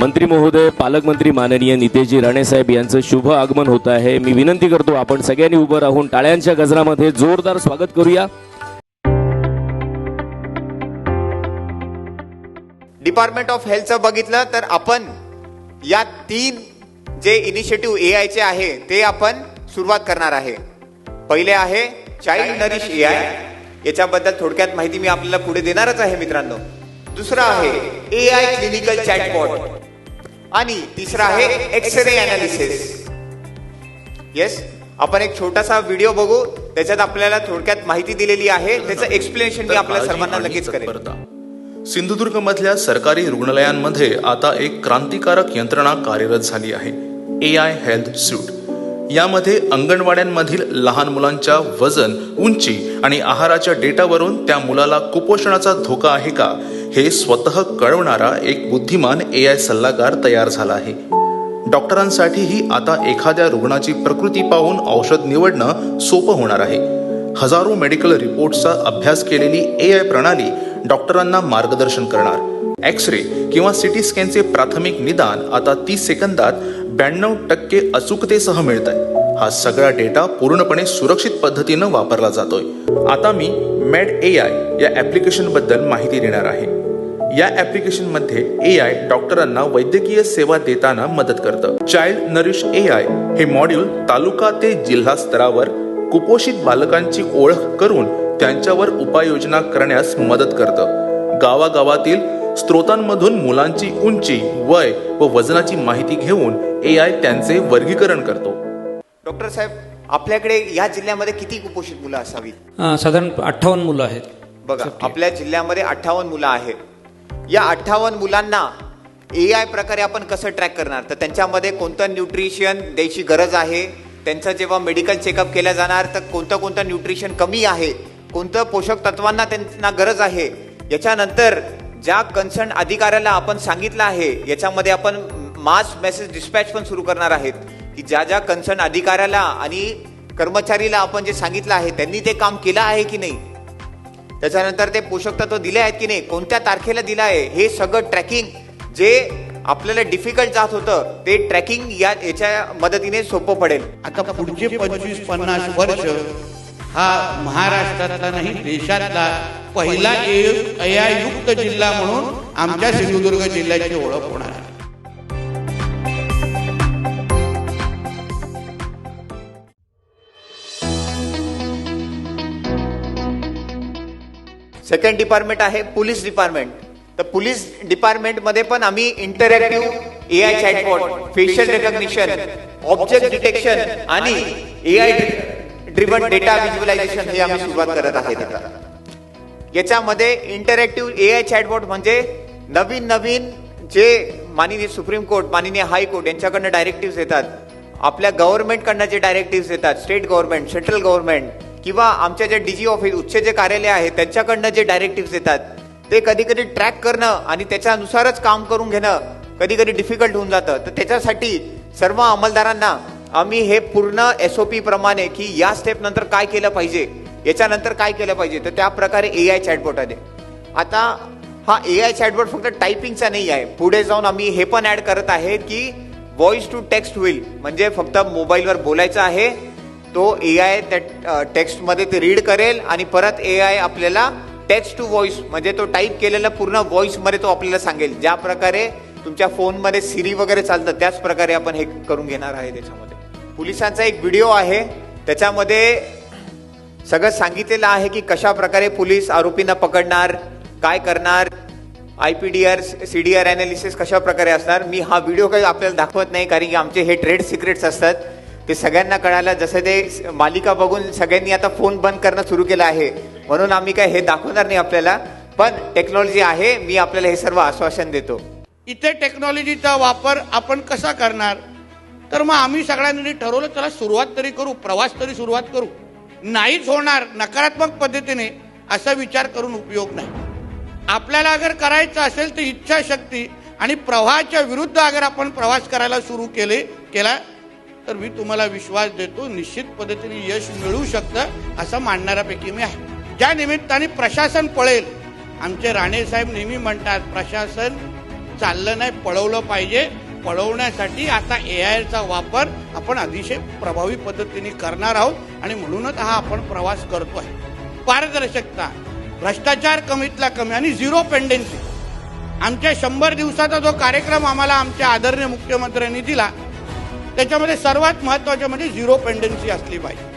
मंत्री महोदय पालकमंत्री माननीय नितेशजी राणेसाहेब यांचं शुभ आगमन होत आहे. मी विनंती करतो आपण सगळ्यांनी उभं राहून टाळ्यांच्या गजरामध्ये जोरदार स्वागत करूया. डिपार्टमेंट ऑफ हेल्थचं बघितलं तर आपण या तीन जे इनिशिएटिव्ह ए आयचे आहे ते आपण सुरुवात करणार आहे. पहिले आहे चाइल्ड नरिश ए आय याच्याबद्दल थोडक्यात माहिती मी आपल्याला पुढे देणारच आहे मित्रांनो. दुसरं आहे ए आय क्लिनिकल चॅटबॉट आणि तिसरं आहे एक्स रे अनालिसिस येस आपण एक छोटासा व्हिडिओ बघू. त्याच्यात आपल्याला थोडक्यात माहिती दिलेली आहे. त्याचं एक्सप्लेनेशन मी आपल्या सर्वांना लगेच करेन. सिंधुदुर्ग मधल्या सरकारी रुग्णालयांमध्ये आता एक क्रांतिकारक यंत्रणा कार्यरत झाली आहे. ए आय हेल्थ सूट यामध्ये अंगणवाड्यांमधील लहान मुलांच्या वजन उंची आणि आहाराच्या डेटावरून त्या मुलाला कुपोषणाचा धोका आहे का? हे स्वतः कळवणारा एक बुद्धिमान ए आय सल्लागार तयार झाला आहे. डॉक्टरांसाठीही आता एखाद्या रुग्णाची प्रकृती पाहून औषध निवडणं सोपं होणार आहे. हजारो मेडिकल रिपोर्ट्सचा अभ्यास केलेली ए आय प्रणाली डॉक्टरांना मार्गदर्शन करणार. एक्स रे किंवा सिटी स्कॅनचे प्राथमिक निदान आता तीस सेकंदात ब्याण्णव टक्के अचूकतेसह मिळत आहे हा सगळा डेटा पूर्णपणे सुरक्षित पद्धतीनं वापरला जातोय. आता मी मेड ए आय या ऍप्लिकेशनबद्दल माहिती देणार आहे. या ऍप्लिकेशनमध्ये ए आय डॉक्टरांना वैद्यकीय सेवा देताना मदत करतं. चाइल्ड नरिश ए आय हे मॉड्यूल तालुका ते जिल्हा स्तरावर कुपोषित बालकांची ओळख करून त्यांच्यावर उपाययोजना करण्यास मदत करतं. गावागावातील स्त्रोतांमधून मुलांची उंची वय व वजनाची माहिती घेऊन ए आय त्यांचे वर्गीकरण करतो. डॉक्टर साहेब आपल्याकडे या जिल्ह्यामध्ये किती कुपोषित मुलं असावीत? अं, साधारण अठ्ठावन्न मुलं आहेत. बघा आपल्या जिल्ह्यामध्ये अठ्ठावन्न मुलं आहेत. या अठ्ठावन्न मुलांना ए आय प्रकारे आपण कसं ट्रॅक करणार? तर त्यांच्यामध्ये कोणतं न्यूट्रिशन द्यायची गरज आहे? त्यांचं जेव्हा मेडिकल चेकअप केलं जाणार तर कोणतं कोणतं न्यूट्रिशन कमी आहे? कोणतं पोषक तत्वांना त्यांना गरज आहे? याच्यानंतर ज्या कन्सर्न अधिकाऱ्याला आपण सांगितलं आहे याच्यामध्ये आपण मास मेसेज डिस्पॅच पण सुरू करणार आहेत. की ज्या ज्या कन्सर्न अधिकाऱ्याला आणि कर्मचारीला आपण जे सांगितलं आहे त्यांनी ते काम केलं आहे की नाही? त्याच्यानंतर ते पोषक तत्व दिले आहेत की नाही कोणत्या तारखेला दिलं आहे हे सगळं ट्रॅकिंग जे आपल्याला डिफिकल्ट जात होतं ते ट्रॅकिंग या याच्या मदतीने सोपं पडेल. आता पुढचे पंचवीस पन्नास वर्ष हा महाराष्ट्रातला नाही देशातला पहिला युक्त जिल्हा म्हणून आमच्या सिंधुदुर्ग जिल्ह्याची ओळख होणार सेकंड डिपार्टमेंट आहे पोलीस डिपार्टमेंट तर पोलीस डिपार्टमेंटमध्ये पण आम्ही interactive A I chatbot facial recognition object detection आणि A I driven data visualisation हे आम्ही सुरुवात करत आहेत याच्यामध्ये इंटरॅक्टिव्ह ए आय चॅटबॉट म्हणजे नवीन नवीन जे माननीय सुप्रीम कोर्ट माननीय हायकोर्ट यांच्याकडनं डायरेक्टिव्ह येतात. आपल्या गव्हर्नमेंटकडनं जे डायरेक्टिव्ह येतात स्टेट गव्हर्नमेंट सेंट्रल गव्हर्नमेंट किंवा आमच्या ज्या डीजी ऑफिस उच्च जे कार्यालय आहे त्यांच्याकडनं जे डायरेक्टिव्ह येतात ते कधी कधी ट्रॅक करणं आणि त्याच्यानुसारच काम करून घेणं कधी कधी डिफिकल्ट होऊन जातं. तर त्याच्यासाठी सर्व अंमलदारांना आम्ही हे पूर्ण एस ओ पी प्रमाणे की या स्टेप नंतर काय केलं पाहिजे याच्यानंतर काय केलं पाहिजे तर त्या प्रकारे ए आय चॅटबॉट आहे आता हा ए आय चॅटबॉट फक्त टायपिंगचा नाही आहे. पुढे जाऊन आम्ही हे पण ऍड करत आहे की व्हॉइस टू टेक्स्ट होईल म्हणजे फक्त मोबाईलवर बोलायचं आहे तो ए आय त्या टेक्स्टमध्ये ते रीड करेल आणि परत ए आय आपल्याला टेक्स्ट टू व्हॉइस म्हणजे तो टाईप केलेला पूर्ण व्हॉइसमध्ये तो आपल्याला सांगेल. ज्या प्रकारे तुमच्या फोनमध्ये सिरी वगैरे चालतं त्याच प्रकारे आपण हे करून घेणार आहे त्याच्यामध्ये. पोलिसांचा एक व्हिडिओ आहे. त्याच्यामध्ये सगळं सांगितलेलं आहे की कशा प्रकारे पोलीस आरोपींना पकडणार काय करणार I P D R C D R analysis कशा प्रकारे असणार. मी हा व्हिडिओ काही आपल्याला दाखवत नाही कारण की आमचे हे ट्रेड सिक्रेट्स असतात. ते सगळ्यांना कळायला जसं ते मालिका बघून सगळ्यांनी आता फोन बंद करणं सुरू केलं आहे. म्हणून आम्ही काय हे दाखवणार नाही आपल्याला पण टेक्नॉलॉजी आहे मी आपल्याला हे सर्व आश्वासन देतो. इथे टेक्नॉलॉजीचा वापर आपण कसा करणार? तर मग आम्ही सगळ्यांनी ठरवलं चला सुरुवात तरी करू प्रवास तरी सुरुवात करू. नाहीच होणार नकारात्मक पद्धतीने असा विचार करून उपयोग नाही. आपल्याला अगर करायचं असेल तर इच्छाशक्ती आणि प्रवाहाच्या विरुद्ध अगर आपण प्रवास करायला सुरू केले केला तर मी तुम्हाला विश्वास देतो निश्चित पद्धतीने यश मिळू शकतं असं मानणाऱ्यापैकी मी आहे. ज्या निमित्ताने प्रशासन पळेल आमचे राणे साहेब नेहमी म्हणतात प्रशासन चाललं नाही पळवलं पाहिजे. पळवण्यासाठी आता ए आयचा वापर आपण अतिशय प्रभावी पद्धतीने करणार आहोत आणि म्हणूनच हा आपण प्रवास करतो आहे पारदर्शकता भ्रष्टाचार कमीतला कमी आणि झिरो पेंडेन्सी. आमच्या शंभर दिवसाचा जो कार्यक्रम आम्हाला आमच्या आदरणीय मुख्यमंत्र्यांनी दिला त्याच्यामध्ये सर्वात महत्वाचं म्हणजे झिरो पेंडन्सी असली पाहिजे.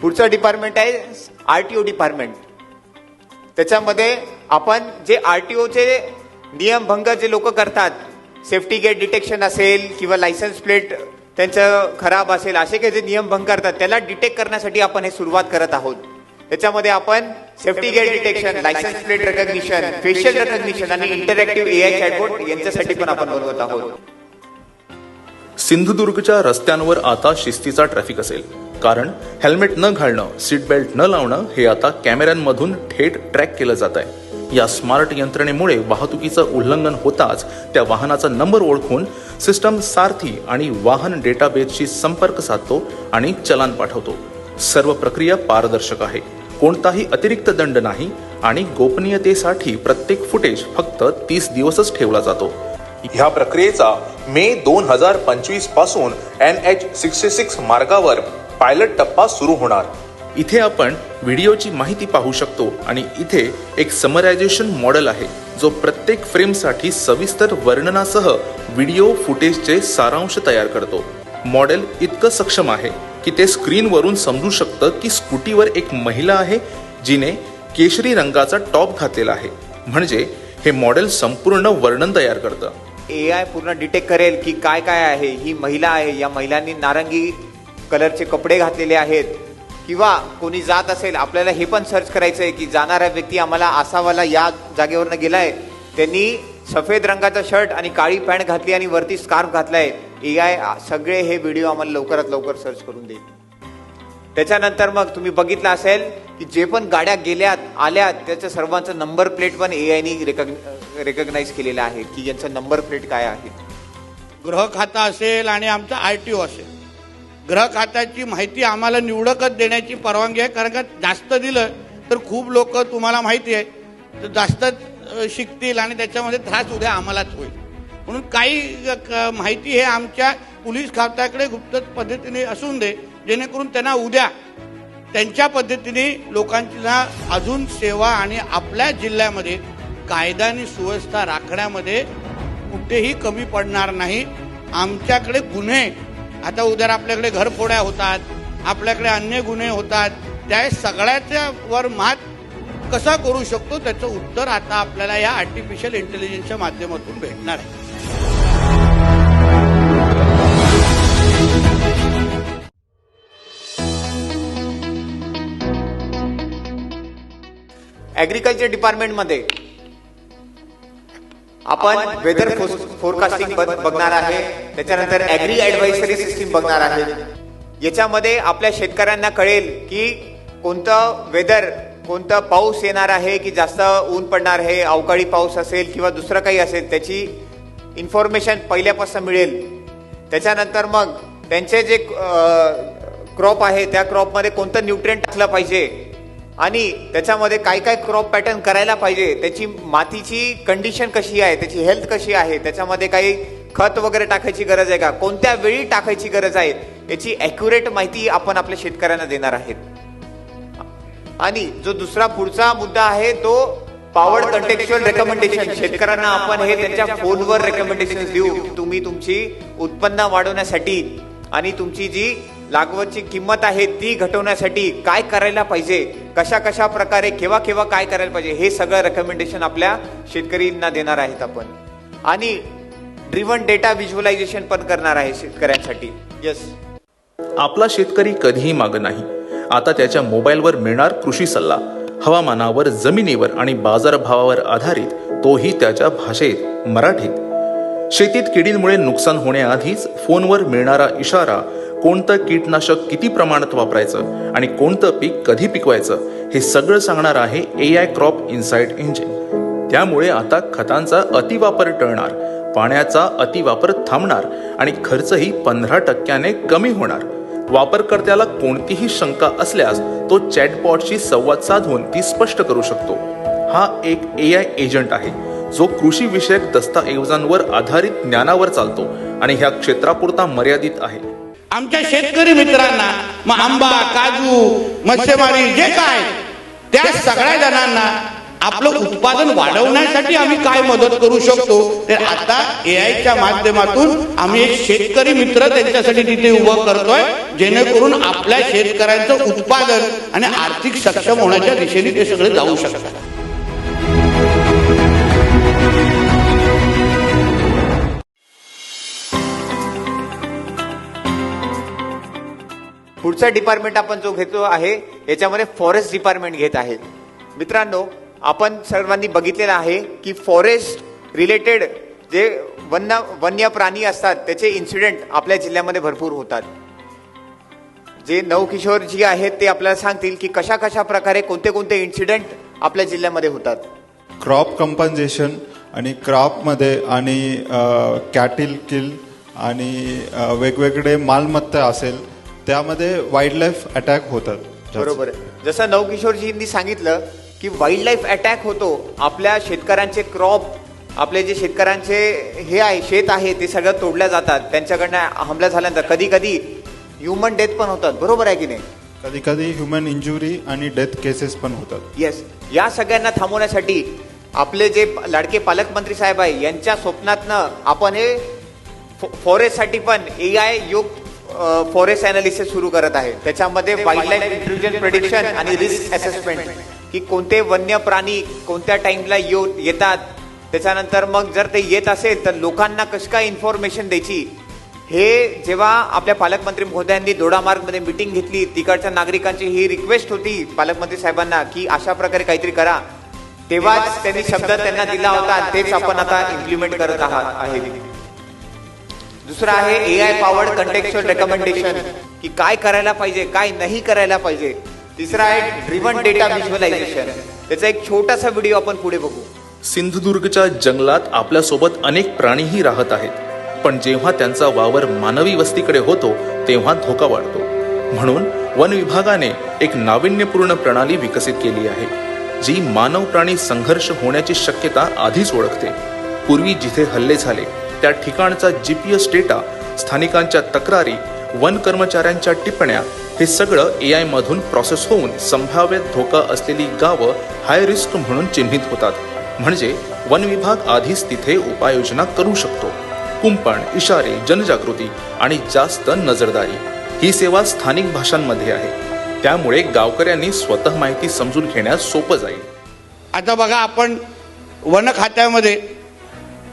पुढचं डिपार्टमेंट आहे आरटीओ डिपार्टमेंट त्याच्यामध्ये आपण जे आरटीओचे नियमभंग जे लोक करतात सेफ्टी गेट डिटेक्शन असेल किंवा लायसन्स प्लेट त्यांचं खराब असेल असे काही जे नियमभंग करतात त्याला डिटेक्ट करण्यासाठी आपण हे सुरुवात करत आहोत. त्याच्यामध्ये आपण safety gate detection licence plate recognition facial recognition आणि इंटरॅक्टिव्ह एआय चॅटबोर्ड यांच्यासाठी पण आपण बनवत आहोत. सिंधुदुर्गच्या रस्त्यांवर आता शिस्तीचा ट्रॅफिक असेल. कारण हेल्मेट न घालणं सीट बेल्ट न लावणं हे आता कॅमेऱ्यांमधून थेट ट्रॅक केलं जात आहे या स्मार्ट यंत्रणेमुळे वाहतुकीचं उल्लंघन होताच त्या वाहनाचा नंबर ओळखून सिस्टम सारथी आणि वाहन डेटाबेसशी संपर्क साधतो आणि चलान पाठवतो. सर्व प्रक्रिया पारदर्शक आहे. कोणताही अतिरिक्त दंड नाही आणि गोपनीयतेसाठी प्रत्येक फुटेज फक्त तीस दिवसच ठेवला जातो. ह्या प्रक्रियेचा मे दोन हजार पंचवीसपासून एन एच सिक्स्टी सिक्स मार्गावर पायलट टप्पा सुरू होणार. इथे आपण व्हिडिओची माहिती पाहू शकतो आणि इथे एक समरायझेशन मॉडेल आहे जो प्रत्येक फ्रेमसाठी सविस्तर वर्णनासह व्हिडिओ फुटेजचे सारांश तयार करतो. मॉडेल इतकं सक्षम आहे की ते स्क्रीनवरून समजू शकतं की स्कूटीवर एक महिला आहे जिने केशरी रंगाचा टॉप घातलेला आहे. म्हणजे हे मॉडेल संपूर्ण वर्णन तयार करतं. ए आय पूर्ण डिटेक्ट करेल की काय काय आहे ही महिला आहे या महिलांनी नारंगी कलरचे कपडे घातलेले आहेत. किंवा कोणी जात असेल आपल्याला हे पण सर्च करायचं आहे की जाणारा व्यक्ती आम्हाला आसावाला या जागेवरनं गेलाय. त्यांनी सफेद रंगाचा शर्ट आणि काळी पॅन्ट घातली आणि वरती स्कार्फ घातलाय. ए आय सगळे हे व्हिडिओ आम्हाला लवकरात लवकर सर्च करून देईल. त्याच्यानंतर मग तुम्ही बघितलं असेल की जे पण गाड्या गेल्यात आल्यात त्याच्या सर्वांचं नंबर प्लेट पण ए आयनी रेकग्नाईज केलेलं आहे की यांचं नंबर प्लेट काय आहे. गृह खाता असेल आणि आमचं आर टी ओ असेल. ग्रह खात्याची माहिती आम्हाला निवडकच देण्याची परवानगी आहे कारण का जास्त दिलं तर खूप लोक तुम्हाला माहिती आहे तर जास्त शिकतील आणि त्याच्यामध्ये त्रास उद्या आम्हालाच होईल. म्हणून काही क- माहिती हे आमच्या पोलीस खात्याकडे गुप्त पद्धतीने असून दे जेणेकरून त्यांना उद्या त्यांच्या पद्धतीने लोकांची ना अजून सेवा आणि आपल्या जिल्ह्यामध्ये कायदा आणि सुव्यवस्था राखण्यामध्ये कुठेही कमी पडणार नाही. आमच्याकडे गुन्हे आता उद्या आपल्याकडे घरफोड्या होतात आपल्याकडे अन्य गुन्हे होतात त्या सगळ्याच्या वर मात कसा करू शकतो? त्याचं उत्तर आता आपल्याला या आर्टिफिशियल इंटेलिजन्सच्या माध्यमातून भेटणार आहे. ऍग्रिकल्चर डिपार्टमेंटमध्ये आपण वेदर फोरकास्टिंग बघणार आहे. त्याच्यानंतर ऍग्री ऍडवायझरी सिस्टीम बघणार आहे. याच्यामध्ये आपल्या शेतकऱ्यांना कळेल की कोणतं वेदर कोणतं पाऊस येणार आहे की जास्त ऊन पडणार आहे अवकाळी पाऊस असेल किंवा दुसरं काही असेल त्याची इन्फॉर्मेशन पहिल्यापासून मिळेल. त्याच्यानंतर मग त्यांचे जे क्रॉप आहे त्या क्रॉपमध्ये कोणतं न्यूट्रिएंट टाकलं पाहिजे? आणि त्याच्यामध्ये काय काय क्रॉप पॅटर्न करायला पाहिजे त्याची मातीची कंडिशन कशी आहे त्याची हेल्थ कशी आहे त्याच्यामध्ये काही खत वगैरे टाकायची गरज आहे का कोणत्या वेळी टाकायची गरज आहे याची अॅक्युरेट माहिती आपण आपल्या शेतकऱ्यांना देणार आहेत. आणि जो दुसरा पुढचा मुद्दा आहे तो पॉवर कंटेक्च्युअल रेकमेंडेशन शेतकऱ्यांना आपण हे त्यांच्या फोनवर रेकमेंडेशन देऊ. तुम्ही तुमची उत्पन्न वाढवण्यासाठी आणि तुमची जी लागवडची किंमत आहे ती घटवण्यासाठी काय करायला पाहिजे? कशा कशा प्रकारे केव्हा केव्हा काय करायला पाहिजे? हे सगळं रेकमेंडेशन आपल्या शेतकरींना देणार आहेत आपण. आणि ड्रिव्हन डेटा व्हिज्युअलायझेशन पण करणार आहे शेतकऱ्यांसाठी. येस आपला शेतकरी कधीही माग नाही. आता त्याच्या मोबाईलवर मिळणार कृषी सल्ला. हवामानावर जमिनीवर आणि बाजारभावावर आधारित तोही त्याच्या भाषेत मराठीत. शेतीत किडींमुळे नुकसान होण्याआधीच फोनवर मिळणारा इशारा कोणतं कीटनाशक किती प्रमाणात वापरायचं आणि कोणतं पीक कधी पिकवायचं हे सगळं सांगणार आहे A I crop insight engine त्यामुळे आता खतांचा अतिवापर टळणार पाण्याचा अतिवापर थांबणार आणि खर्चही पंधरा टक्क्याने कमी होणार. वापरकर्त्याला कोणतीही शंका असल्यास तो चॅटबॉटशी संवाद साधून ती स्पष्ट करू शकतो. हा एक ए आय एजंट आहे जो कृषी विषयक दस्तऐवजांवर आधारित ज्ञानावर चालतो आणि ह्या क्षेत्रापुरता मर्यादित आहे. आमच्या शेतकरी मित्रांना मग आंबा काजू मत्स्यमारी जे काय त्या सगळ्या जणांना आपलं उत्पादन वाढवण्यासाठी आम्ही काय मदत करू शकतो? तर आता ए आयच्या माध्यमातून आम्ही एक शेतकरी मित्र त्यांच्यासाठी तिथे उभं करतोय जेणेकरून आपल्या शेतकऱ्यांचं उत्पादन आणि आर्थिक सक्षम होण्याच्या दिशेने ते सगळे जाऊ शकतात. पुढचा डिपार्टमेंट आपण जो घेतो आहे याच्यामध्ये फॉरेस्ट डिपार्टमेंट घेत आहे. मित्रांनो आपण सर्वांनी बघितलेलं आहे की फॉरेस्ट रिलेटेड जे वन्य वन्य प्राणी असतात त्याचे इन्सिडेंट आपल्या जिल्ह्यामध्ये भरपूर होतात. जे नवकिशोर जी आहेत ते आपल्याला सांगतील की कशा कशा प्रकारे कोणते कोणते इन्सिडेंट आपल्या जिल्ह्यामध्ये होतात. क्रॉप कंपन्सेशन आणि क्रॉपमध्ये आणि कॅटिल किल आणि वेगवेगळे मालमत्ता असेल त्यामध्ये वाईल्ड लाईफ अटॅक होतात. जास्त. बरोबर आहे. जसं नवकिशोरजींनी सांगितलं की वाईल्ड लाईफ अटॅक होतो आपल्या शेतकऱ्यांचे क्रॉप आपले जे शेतकऱ्यांचे हे आहे शेत आहे ते सगळं तोडल्या जातात. त्यांच्याकडनं हमला झाल्यानंतर कधी कधी ह्युमन डेथ पण होतात. बरोबर आहे की नाही? कधी कधी ह्युमन इंजुरी आणि डेथ केसेस पण होतात. येस या सगळ्यांना थांबवण्यासाठी आपले जे लाडके पालकमंत्री साहेब आहे यांच्या स्वप्नातनं आपण हे फॉरेस्टसाठी पण ए आय युक्त फॉरेस्ट अनालिसिस सुरू करत आहे. त्याच्यामध्ये वाईल्ड लाईफ इंटेलिजन्स प्रिडिक्शन आणि रिस्क असेसमेंट की कोणते वन्य प्राणी कोणत्या टाइमला येऊ येतात. त्याच्यानंतर मग जर ते येत असेल तर लोकांना कशी काय इन्फॉर्मेशन द्यायची? हे जेव्हा आपल्या पालकमंत्री महोदयांनी दोडामार्गमध्ये मिटिंग घेतली तिकडच्या नागरिकांची ही रिक्वेस्ट होती पालकमंत्री साहेबांना की अशा प्रकारे काहीतरी करा. तेव्हाच त्यांनी शब्द त्यांना दिला होता. तेच आपण आता इम्प्लिमेंट करत आहात. आहे दुसरं आहे A I powered contextual recommendation की काय करायला पाहिजे काय नाही करायला पाहिजे. तिसरं आहे ड्रिव्हन डेटा व्हिज्युअलायझेशन त्याचा एक छोटासा व्हिडिओ आपण पुढे बघू. सिंधुदुर्गच्या जंगलात आपल्यासोबत अनेक प्राणीही राहत आहेत. पण जेव्हा त्यांचा वावर मानवी वस्तीकडे होतो तेव्हा धोका वाढतो. म्हणून वन विभागाने एक नाविन्यपूर्ण प्रणाली विकसित केली आहे जी मानव प्राणी संघर्ष होण्याची शक्यता आधीच ओळखते. पूर्वी जिथे हल्ले झाले त्या ठिकाणचा जीपीएस डेटा स्थानिकांच्या तक्रारी वन कर्मचाऱ्यांच्या टिप्पण्या हे सगळं ए आय मधून प्रोसेस होऊन संभाव्य धोका असलेली गावं हाय रिस्क म्हणून चिन्हित होतात. म्हणजे वन विभाग आधीच तिथे उपाययोजना करू शकतो. कुंपण इशारे जनजागृती आणि जास्त नजरदारी. ही सेवा स्थानिक भाषांमध्ये आहे. त्यामुळे गावकऱ्यांनी स्वतः माहिती समजून घेण्यास सोपं जाईल. आता बघा आपण वन खात्यामध्ये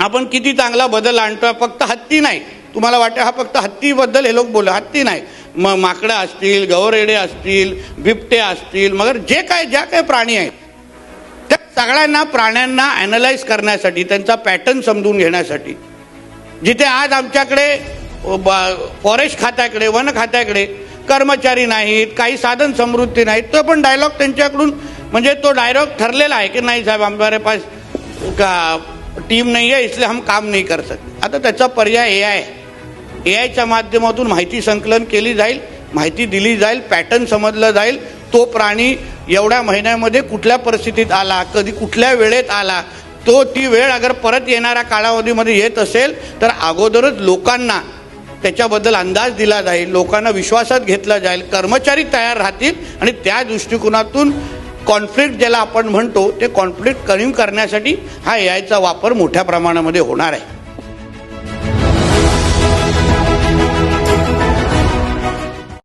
आपण किती चांगला बदल आणतो फक्त हत्ती नाही. तुम्हाला वाटतं हा फक्त हत्तीबद्दल हे लोक बोल हत्ती नाही. मग माकडं असतील गवरेडे असतील बिबटे असतील मगर जे काय ज्या काही प्राणी आहेत त्या सगळ्यांना प्राण्यांना ॲनलाइज करण्यासाठी त्यांचा पॅटर्न समजून घेण्यासाठी. जिथे आज आमच्याकडे फॉरेस्ट खात्याकडे वन खात्याकडे कर्मचारी नाहीत काही साधन समृद्धी नाहीत तो पण डायलॉग त्यांच्याकडून म्हणजे तो डायलॉग ठरलेला आहे की नाही साहेब हमारे पास का टीम नाही आहे इसलिए हम काम नहीं कर सकते. आता त्याचा पर्याय ए आय ए आयच्या माध्यमातून माहिती संकलन केली जाईल माहिती दिली जाईल पॅटर्न समजलं जाईल. तो प्राणी एवढ्या महिन्यामध्ये कुठल्या परिस्थितीत आला कधी कुठल्या वेळेत आला तो ती वेळ अगर परत येणाऱ्या कालावधीमध्ये येत असेल तर अगोदरच लोकांना त्याच्याबद्दल अंदाज दिला जाईल लोकांना विश्वासात घेतला जाईल कर्मचारी तयार राहतील आणि त्या दृष्टिकोनातून कॉन्फ्लिक्ट ज्याला आपण म्हणतो ते कॉन्फ्लिक्ट कमी करण्यासाठी हा ए आयचा वापर मोठ्या प्रमाणामध्ये होणार आहे.